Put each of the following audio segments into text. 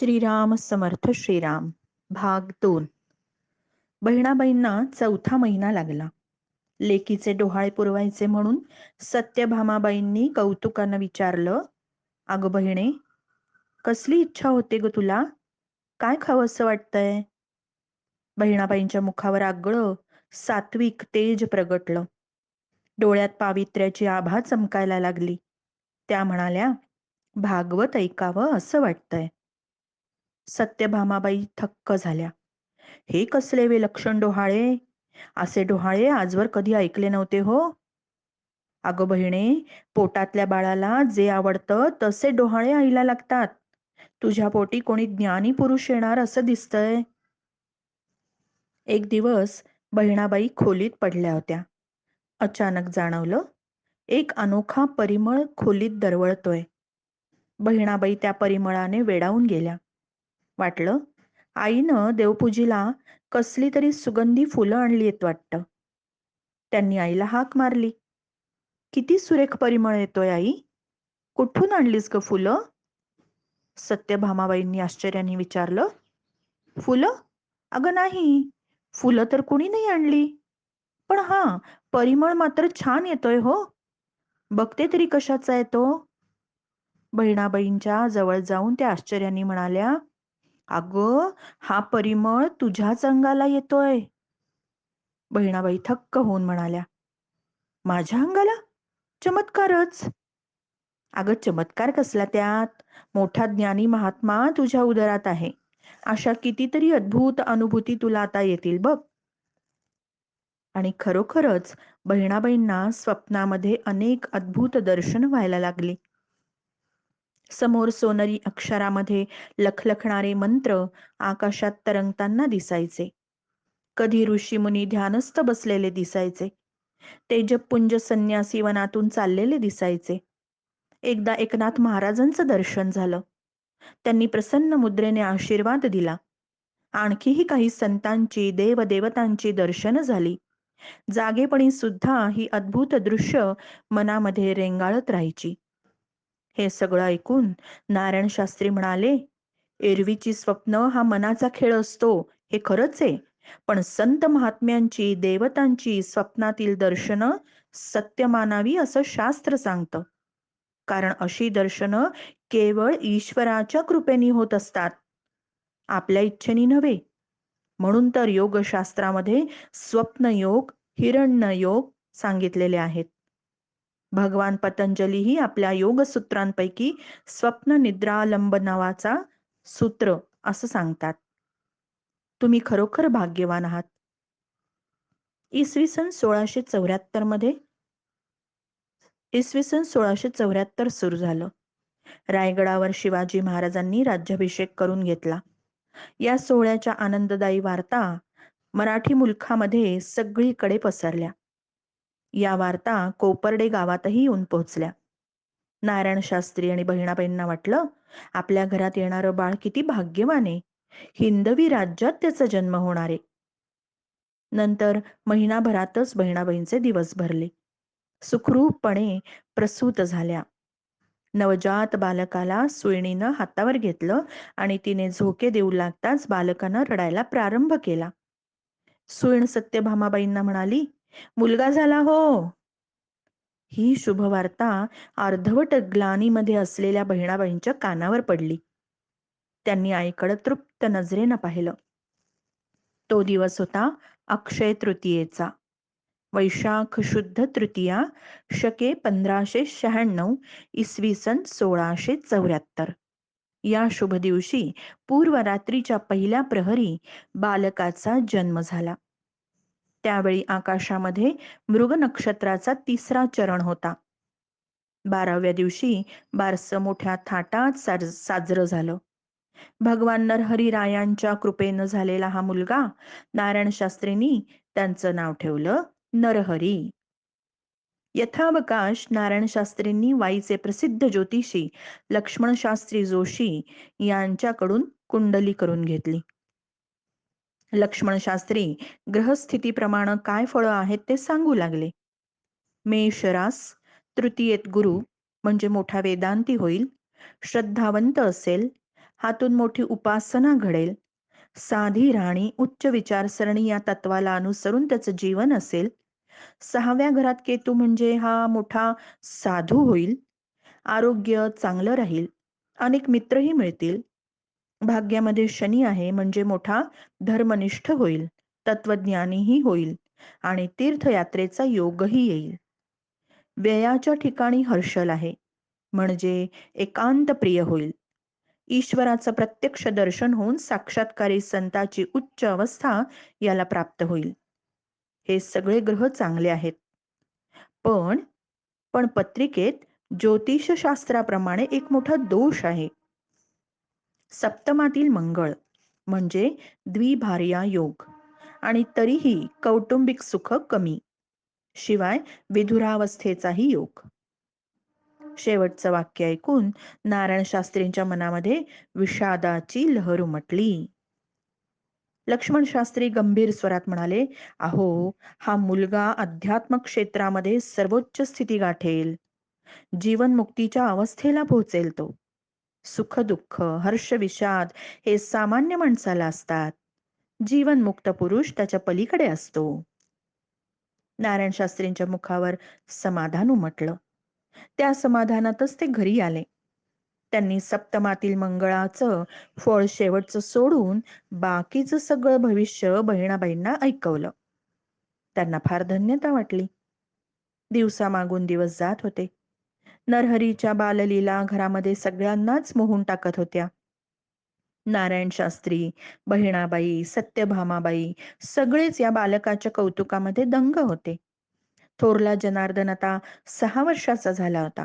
श्रीराम समर्थ श्रीराम. भाग दोन. बहिणाबाईंना चौथा महिना लागला. लेकीचे डोहाळे पुरवायचे म्हणून सत्यभामाबाईंनी कौतुकानं विचारलं अगं बहिणे कसली इच्छा होते ग तुला? काय खावं असं वाटतंय? बहिणाबाईंच्या मुखावर आगळं सात्विक तेज प्रगटलं. डोळ्यात पावित्र्याची आभा चमकायला लागली. त्या म्हणाल्या भागवत ऐकावं असं वाटतंय. सत्यभामाबाई थक्क झाल्या. हे कसले विलक्षण डोहाळे? असे डोहाळे आजवर कधी ऐकले नव्हते हो. अगं बहिणे पोटातल्या बाळाला जे आवडतं तसे डोहाळे आईला लागतात. तुझ्या पोटी कोणी ज्ञानी पुरुष येणार असं दिसतंय. एक दिवस बहिणाबाई खोलीत पडल्या होत्या. अचानक जाणवलं एक अनोखा परिमळ खोलीत दरवळतोय. बहिणाबाई त्या परिमळाने वेडावून गेल्या. वाटलं. आईनं देवपूजीला कसली तरी सुगंधी फुलं आणली आहेत वाटतं. त्यांनी आईला हाक मारली. किती सुरेख परिमळ येतोय आई. कुठून आणलीस ग फुलं? सत्यभामाबाईंनी आश्चर्याने विचारलं. फुलं? अगं नाही. फुलं तर कुणी नाही आणली. पण हा परिमळ मात्र छान येतोय हो. बघते तरी कशाचा येतो बहिणाबाईंच्या जवळ जाऊन त्या आश्चर्याने म्हणाल्या अगं हा परिमळ तुझ्याच अंगाला येतोय. बहिणाबाई थक्क होऊन म्हणाल्या. माझ्या अंगाला? चमत्कारच. अगं चमत्कार कसला त्यात? मोठा ज्ञानी महात्मा तुझ्या उदरात आहे. अशा कितीतरी अद्भुत अनुभूती तुला आता येतील बघ. आणि खरोखरच बहिणाबाईंना स्वप्नामध्ये अनेक अद्भुत दर्शन व्हायला लागली. समोर सोनरी अक्षरामध्ये लखलखणारे मंत्र आकाशात तरंगताना दिसायचे. कधी ऋषीमुनी ध्यानस्थ बसलेले दिसायचे. तेजपुंज संन्यासी वनातून चाललेले दिसायचे. एकदा एकनाथ महाराजांचं दर्शन झालं. त्यांनी प्रसन्न मुद्रेने आशीर्वाद दिला. आणखीही काही संतांची देवदेवतांची दर्शन झाली. जागेपणी सुद्धा ही अद्भुत दृश्य मनामध्ये रेंगाळत राहायची. हे सगळं ऐकून नारायण शास्त्री म्हणाले एरवीची स्वप्न हा मनाचा खेळ असतो हे खरंच आहे. पण संत महात्म्यांची देवतांची स्वप्नातील दर्शनं सत्य मानावी असं शास्त्र सांगतं. कारण अशी दर्शनं केवळ ईश्वराच्या कृपेने होत असतात. आपल्या इच्छेने नव्हे. म्हणून तर योगशास्त्रामध्ये स्वप्नयोग हिरण्ययोग सांगितलेले आहेत. भगवान पतंजलीही आपल्या योगसूत्रांपैकी स्वप्न निद्रालंब नावाचा सूत्र असं सांगतात. तुम्ही खरोखर भाग्यवान आहात. इसवी सन सोळाशे चौऱ्याहत्तरमध्ये इसवी सन सोळाशे चौऱ्याहत्तर सुरू झालं. रायगडावर शिवाजी महाराजांनी राज्याभिषेक करून घेतला. या सोहळ्याच्या आनंददायी वार्ता मराठी मुलखामध्ये सगळीकडे पसरल्या. या वार्ता कोपर्डे गावातही येऊन पोहोचल्या. नारायण शास्त्री आणि बहिणाबाईंना वाटलं आपल्या घरात येणारं बाळ किती भाग्यवान आहे. हिंदवी राज्यात त्याचा जन्म होणार आहे. नंतर महिनाभरातच बहिणाबाईंचे दिवस भरले. सुखरूपपणे प्रसूत झाल्या. नवजात बालकाला सुईणीनं हातावर घेतलं आणि तिने झोके देऊ लागताच बालकानं रडायला प्रारंभ केला. सुईण सत्यभामाबाईंना म्हणाली मुलगा झाला हो. ही शुभवार्ता अर्धवट ग्लानीमध्ये असलेल्या बहिणाबाईंच्या कानावर पडली. त्यांनी आईकडे तृप्त नजरेनं पाहिलं. तो दिवस होता अक्षय तृतीयेचा. वैशाख शुद्ध तृतीया शके पंधराशे शहाण्णव इसवी सन सोळाशे चौऱ्याहत्तर. या शुभ दिवशी पूर्व रात्रीच्या पहिल्या प्रहरी बालकाचा जन्म झाला. त्यावेळी आकाशामध्ये मृग नक्षत्राचा तिसरा चरण होता. बाराव्या दिवशी बारस मोठ्या थाटात साजरं झालं. भगवान नरहरी रायांच्या कृपेनं झालेला हा मुलगा नारायण शास्त्रींनी त्यांचं नाव ठेवलं नरहरी. यथावकाश नारायण शास्त्रींनी वाईचे प्रसिद्ध ज्योतिषी लक्ष्मण शास्त्री जोशी यांच्याकडून कुंडली करून घेतली. लक्ष्मण शास्त्री ग्रहस्थितीप्रमाणे काय फळं आहेत ते सांगू लागले. मेषरास तृतीयेत गुरु म्हणजे मोठा वेदांती होईल. श्रद्धावंत असेल. हातून मोठी उपासना घडेल. साधी राणी उच्च विचारसरणी या तत्वाला अनुसरून त्याचं जीवन असेल. सहाव्या घरात केतू म्हणजे हा मोठा साधू होईल. आरोग्य चांगलं राहील. अनेक मित्रही मिळतील. भाग्यामध्ये शनी आहे म्हणजे मोठा धर्मनिष्ठ होईल तत्वज्ञानीही होईल आणि तीर्थयात्रेचा योगही येईल. व्ययाच्या ठिकाणी हर्षल आहे म्हणजे एकांत प्रिय होईल. ईश्वराचं प्रत्यक्ष दर्शन होऊन साक्षात्कारी संताची उच्च अवस्था याला प्राप्त होईल. हे सगळे ग्रह चांगले आहेत. पण पण पत्रिकेत ज्योतिषशास्त्राप्रमाणे एक मोठा दोष आहे. सप्तमातील मंगळ म्हणजे द्विभार्या योग. आणि तरीही कौटुंबिक सुख कमी शिवाय विधुरावस्थेचाही योग. शेवटचं वाक्य ऐकून नारायण शास्त्रींच्या मनामध्ये विषादाची लहर उमटली. लक्ष्मण शास्त्री गंभीर स्वरात म्हणाले अहो हा मुलगा अध्यात्म क्षेत्रामध्ये सर्वोच्च स्थिती गाठेल. जीवनमुक्तीच्या अवस्थेला पोहोचेल तो. सुख दुःख हर्ष विषाद हे सामान्य माणसाला असतात. जीवनमुक्त पुरुष त्याच्या पलीकडे असतो. नारायण शास्त्रींच्या मुखावर समाधान उमटलं. त्या समाधानातच ते घरी आले. त्यांनी सप्तमातील मंगळाचं फळ शेवटचं सोडून बाकीचं सगळं भविष्य बहिणाबाईंना ऐकवलं. त्यांना फार धन्यता वाटली. दिवसा मागून दिवस जात होते. नरहरीच्या बाललीला घरामध्ये सगळ्यांनाच मोहून टाकत होत्या. नारायण शास्त्री बहिणाबाई सत्यभामाबाई सगळेच या बालकाच्या कौतुकामध्ये दंग होते. थोरला जनार्दन आता सहा वर्षाचा झाला होता.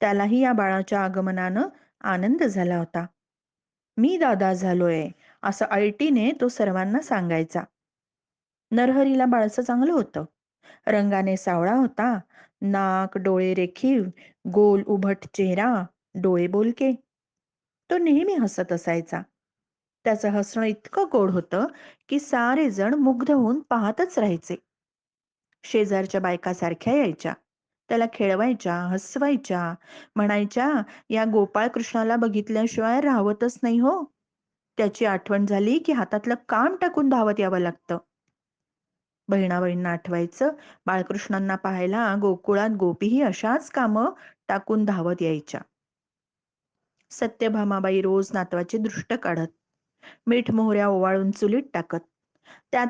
त्यालाही या बाळाच्या आगमनानं आनंद झाला होता. मी दादा झालोय असं अळटीने तो सर्वांना सांगायचा. नरहरीला बाळचं चांगलं होतं. रंगाने सावळा होता. नाक डोळे रेखीव गोल उभट चेहरा डोळे बोलके. तो नेहमी हसत असायचा. त्याचं हसणं इतकं गोड होतं की सारे जण मुग्ध होऊन पाहतच राहायचे. शेजारच्या बायकासारख्या यायच्या. त्याला खेळवायच्या हसवायच्या म्हणायच्या या गोपाळ कृष्णाला बघितल्याशिवाय राहवतच नाही हो. त्याची आठवण झाली की हातातलं काम टाकून धावत यावं लागतं. बहिणाबाईंना आठवायचं. बाळकृष्णांना पाहायला गोकुळात गोपीही अशाच कामं टाकून धावत यायच्या. सत्यभामाबाई रोज नातवाची दृष्ट काढत मीठ मोहऱ्या ओवाळून चुलीत टाकत. त्या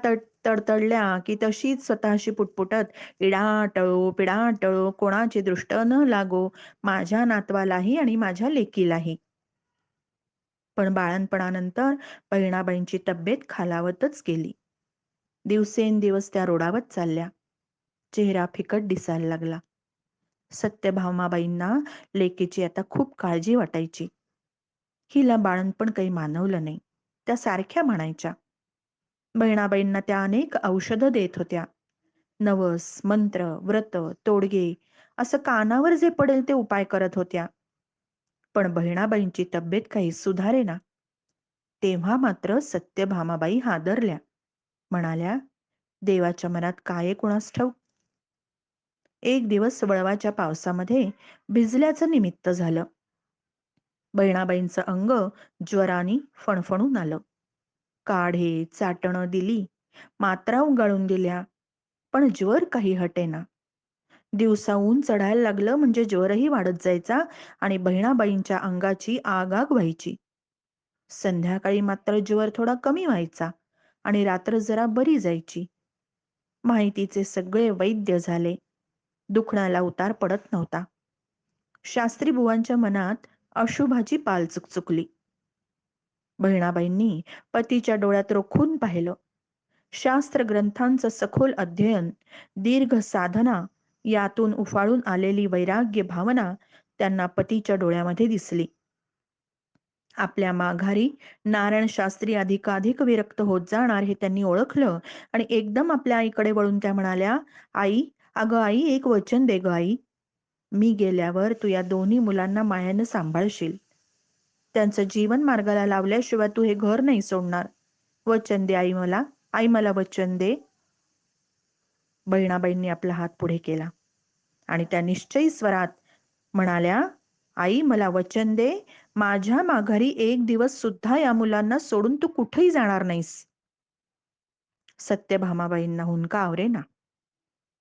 तडतडल्या की तशीच स्वतःशी पुटपुटत इडा पिडाटळो पिडा कोणाची दृष्ट न लागो माझ्या नातवालाही आणि माझ्या लेकीलाही. पण बाळणपणानंतर बहिणाबाईंची तब्येत खालावतच गेली. दिवसेंदिवस त्या रोडावत चालल्या. चेहरा फिकट दिसायला लागला. सत्यभामाबाईंना लेकीची आता खूप काळजी वाटायची. हिला बाळणपण काही मानवलं नाही. त्या सारख्या म्हणायच्या. बहिणाबाईंना त्या अनेक औषधं देत होत्या. नवस मंत्र व्रत तोडगे असं कानावर जे पडेल ते उपाय करत होत्या. पण बहिणाबाईंची तब्येत काही सुधारे ना तेव्हा मात्र सत्यभामाबाई हादरल्या. म्हणाल्या देवाच्या मनात काय कोणास ठाऊक? एक दिवस वळवाच्या पावसामध्ये भिजल्याचं निमित्त झालं. बहिणाबाईंचं अंग ज्वराने फणफणून आलं. काढे चाटणं दिली मात्रा उगाळून दिल्या पण ज्वर काही हटेना. दिवसाहून चढायला लागलं म्हणजे ज्वरही वाढत जायचा आणि बहिणाबाईंच्या अंगाची आगाग व्हायची. संध्याकाळी मात्र ज्वर थोडा कमी व्हायचा. आणि रात्र जरा बरी जायची. माहितीचे सगळे वैद्य झाले. दुखण्याला उतार पडत नव्हता. शास्त्री बुवांच्या मनात अशुभाची पाल चुकचुकली बहिणाबाईंनी पतीच्या डोळ्यात रोखून पाहिलं. शास्त्र ग्रंथांचं सखोल अध्ययन दीर्घ साधना यातून उफाळून आलेली वैराग्य भावना त्यांना पतीच्या डोळ्यामध्ये दिसली. आपल्या माघारी नारायण शास्त्री अधिकाधिक विरक्त होत जाणार हे त्यांनी ओळखलं. आणि एकदम आपल्या आईकडे वळून त्या म्हणाल्या आई अगं आई एक वचन दे ग आई. मी गेल्यावर तू या दोन्ही मुलांना मायानं सांभाळशील. त्यांचं जीवन मार्गाला लावल्याशिवाय तू हे घर नाही सोडणार. वचन दे आई मला. आई मला वचन दे. बहिणाबाईंनी आपला हात पुढे केला. आणि त्या निश्चयी स्वरात म्हणाल्या आई मला वचन दे. माझ्या माघारी एक दिवस सुद्धा या मुलांना सोडून तू कुठेही जाणार नाहीस. सत्यभामाबाईंना हुंका आवरेना.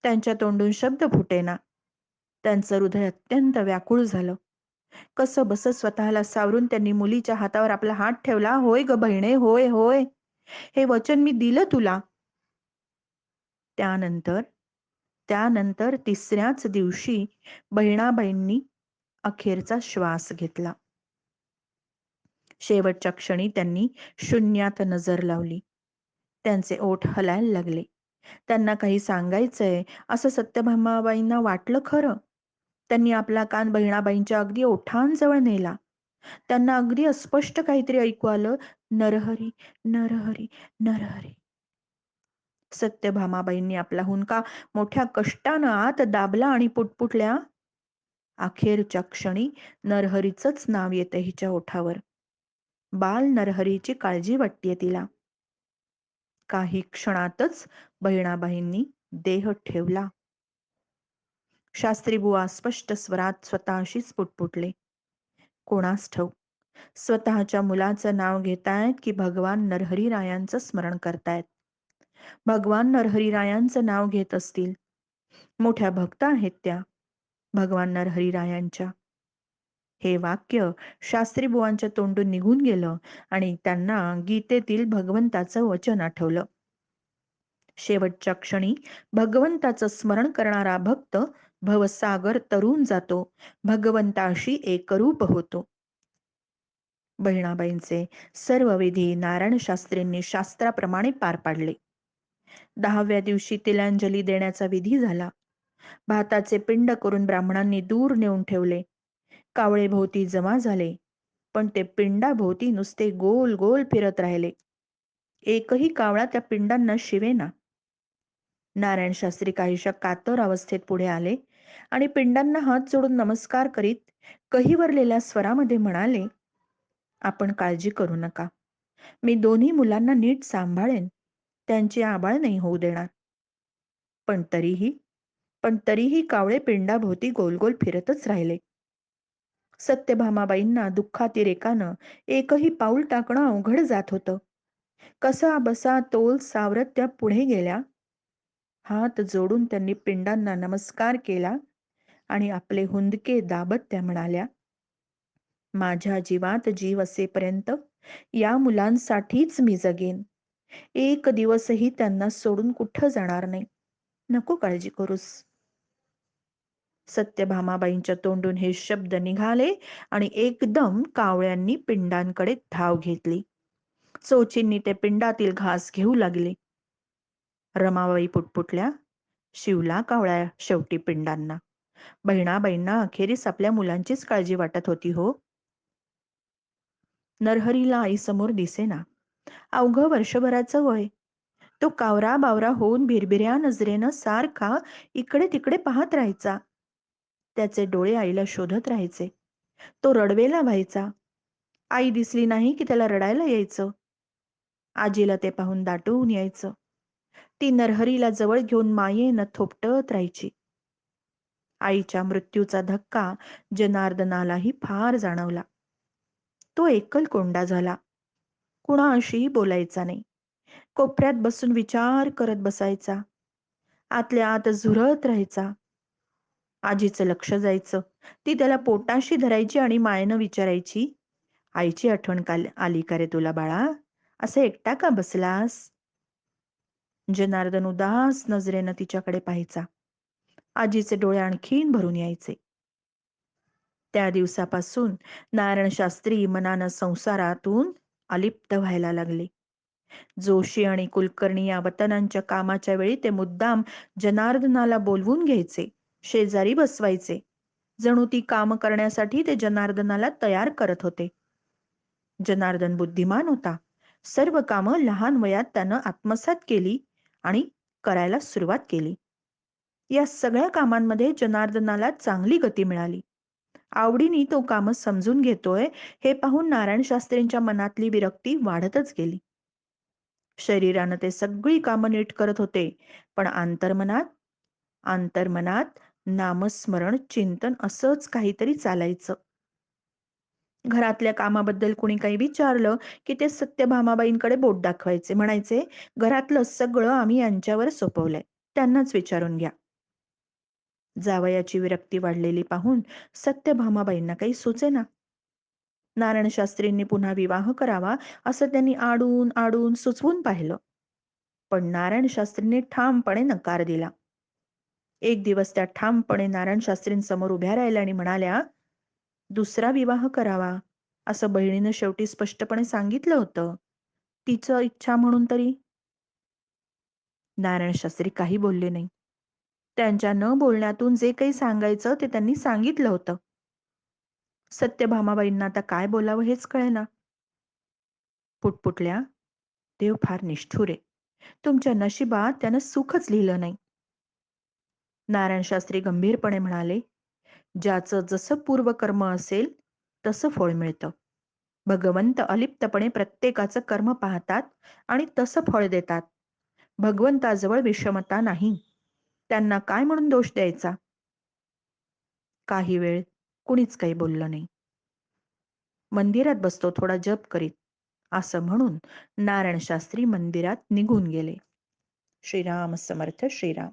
त्यांच्या तोंडून शब्द फुटेना. त्यांचं हृदय अत्यंत व्याकुळ झालं. कसं बस स्वतःला सावरून त्यांनी मुलीच्या हातावर आपला हात ठेवला होय ग बहिणे होय होय. हे वचन मी दिलं तुला. त्यानंतर त्यानंतर तिसऱ्याच दिवशी बहिणाबाईंनी अखेरचा श्वास घेतला. शेवटच्या क्षणी त्यांनी शून्यात नजर लावली. त्यांचे ओठ हलायला लागले. त्यांना काही सांगायचंय असं सत्यभामाबाईंना वाटलं खरं. त्यांनी आपला कान बहिणाबाईंच्या अगदी ओठांजवळ नेला. त्यांना अगदी अस्पष्ट काहीतरी ऐकू आलं. नरहरी नरहरी नरहरी. सत्यभामाबाईंनी आपला हुंका मोठ्या कष्टानं आत दाबला आणि पुटपुटल्या. अखेरच्या क्षणी नरहरीच नाव येतं हिच्या ओठावर. बाल नरहरीची काळजी वाटते तिला. काही क्षणातच बहिणाबाईंनी देह ठेवला. शास्त्रीबुवा स्पष्ट स्वरात स्वतःशीच पुटपुटले. कोणास ठेव स्वतःच्या मुलाचं नाव घेतायत की भगवान नरहरी रायांचं स्मरण करतायत? भगवान नरहरी रायांचं नाव घेत असतील? मोठ्या भक्त आहेत त्या भगवान नरहरी रायांच्या. हे वाक्य शास्त्री बुवांच्या तोंडून निघून गेलं आणि त्यांना गीतेतील भगवंताचं वचन आठवलं. शेवटच्या क्षणी भगवंताचं स्मरण करणारा भक्त भवसागर तरुण जातो. भगवंताशी एकरूप होतो. बहिणाबाईंचे सर्व विधी नारायण शास्त्रींनी शास्त्राप्रमाणे पार पाडले. दहाव्या दिवशी तिलांजली देण्याचा विधी झाला. भाताचे पिंड करून ब्राह्मणांनी दूर नेऊन ठेवले. कावळेभोवती जमा झाले. पण ते पिंडाभोवती नुसते गोल गोल फिरत राहिले. एकही कावळा त्या पिंडांना शिवेना नारायण शास्त्री काहीशा कातर अवस्थेत पुढे आले आणि पिंडांना हात जोडून नमस्कार करीत कहीवरलेल्या स्वरामध्ये म्हणाले आपण काळजी करू नका. मी दोन्ही मुलांना नीट सांभाळेन. त्यांची आबाळ नाही होऊ देणार. पण तरीही पण तरीही कावळे पिंडाभोवती गोलगोल फिरतच राहिले. सत्यभामाबाईंना दुःखातिरेकानं एकही पाऊल टाकणं अवघड जात होतं. कसा बसा तोल सावरत त्या पुढे गेल्या. हात जोडून त्यांनी पिंडांना नमस्कार केला आणि आपले हुंदके दाबत त्या म्हणाल्या माझ्या जीवात जीव असेपर्यंत या मुलांसाठीच मी जगेन. एक दिवसही त्यांना सोडून कुठं जाणार नाही. नको काळजी करूस. सत्यभामाबाईंच्या तोंडून हे शब्द निघाले आणि एकदम कावळ्यांनी पिंडांकडे धाव घेतली. सोचींनी ते पिंडातील घास घेऊ लागले. रमाबाई पुटपुटल्या शिवला कावळ्या शेवटी पिंडांना. बहिणाबाईंना अखेरीस आपल्या मुलांचीच काळजी वाटत होती हो. नरहरीला आईसमोर दिसेना. अवघं वर्षभराचं वय. तो कावरा बावरा होऊन भिरभिऱ्या नजरेनं सारखा इकडे तिकडे पाहत राहायचा. त्याचे डोळे आईला शोधत राहायचे. तो रडवेला व्हायचा. आई दिसली नाही की त्याला रडायला यायचं. आजीला ते पाहून दाटवून यायचं. ती नरहरीला जवळ घेऊन मायेनं थोपटत राहायची. आईच्या मृत्यूचा धक्का जनार्दनालाही फार जाणवला. तो एकल कोंडा झाला. कुणाशीही बोलायचा नाही. कोपऱ्यात बसून विचार करत बसायचा. आतल्या आत झुरत राहायचा. आजीचं लक्ष जायचं. ती त्याला पोटाशी धरायची आणि मायेनं विचारायची आईची आठवण काल आली का रे तुला बाळा? असं एकटा का बसलास? जनार्दन उदास नजरेनं तिच्याकडे पाहायचा. आजीचे डोळे आणखीन भरून यायचे. त्या दिवसापासून नारायण शास्त्री मनानं संसारातून अलिप्त व्हायला लागले. जोशी आणि कुलकर्णी या वतनांच्या कामाच्या वेळी ते मुद्दाम जनार्दनाला बोलवून घ्यायचे. शेजारी बसवायचे. जणू ती काम करण्यासाठी ते जनार्दनाला तयार करत होते. जनार्दन बुद्धिमान होता. सर्व कामं लहान वयात त्यानं आत्मसात केली आणि करायला सुरुवात केली. या सगळ्या कामांमध्ये जनार्दनाला चांगली गती मिळाली. आवडीने तो काम समजून घेतोय हे पाहून नारायण शास्त्रींच्या मनातली विरक्ती वाढतच गेली. शरीरानं ते सगळी कामं नीट करत होते पण आंतरमनात आंतरमनात नामस्मरण चिंतन असंच काहीतरी चालायचं. घरातल्या कामाबद्दल कुणी काही विचारलं की ते सत्यभामाबाईंकडे बोट दाखवायचे. म्हणायचे घरातलं सगळं आम्ही यांच्यावर सोपवलंय. त्यांनाच विचारून घ्या. जावयाची विरक्ती वाढलेली पाहून सत्यभामाबाईंना काही सुचेना नारायण शास्त्रींनी पुन्हा विवाह करावा असं त्यांनी आडून आडून सुचवून पाहिलं. पण नारायण शास्त्रींनी ठामपणे नकार दिला. एक दिवस त्या ठामपणे नारायण शास्त्रींसमोर उभ्या राहिल्या आणि म्हणाल्या दुसरा विवाह करावा असं बहिणीनं शेवटी स्पष्टपणे सांगितलं होतं. तिचं इच्छा म्हणून तरी? नारायण शास्त्री काही बोलले नाही. त्यांच्या न बोलण्यातून जे काही सांगायचं ते त्यांनी सांगितलं होतं. सत्यभामाबाईंना आता काय बोलावं हेच कळेना. पुटपुटल्या? देव फार निष्ठुर तुमच्या नशिबात त्यानं सुखच लिहिलं नाही. नारायण शास्त्री गंभीरपणे म्हणाले ज्याचं जसं पूर्वकर्म असेल तसं फळ मिळतं. भगवंत अलिप्तपणे प्रत्येकाचं कर्म पाहतात आणि तसं फळ देतात. भगवंताजवळ विषमता नाही. त्यांना काय म्हणून दोष द्यायचा? काही वेळ कुणीच काही बोललं नाही. मंदिरात बसतो थोडा जप करीत. असं म्हणून नारायण शास्त्री मंदिरात निघून गेले. श्रीराम समर्थ श्रीराम.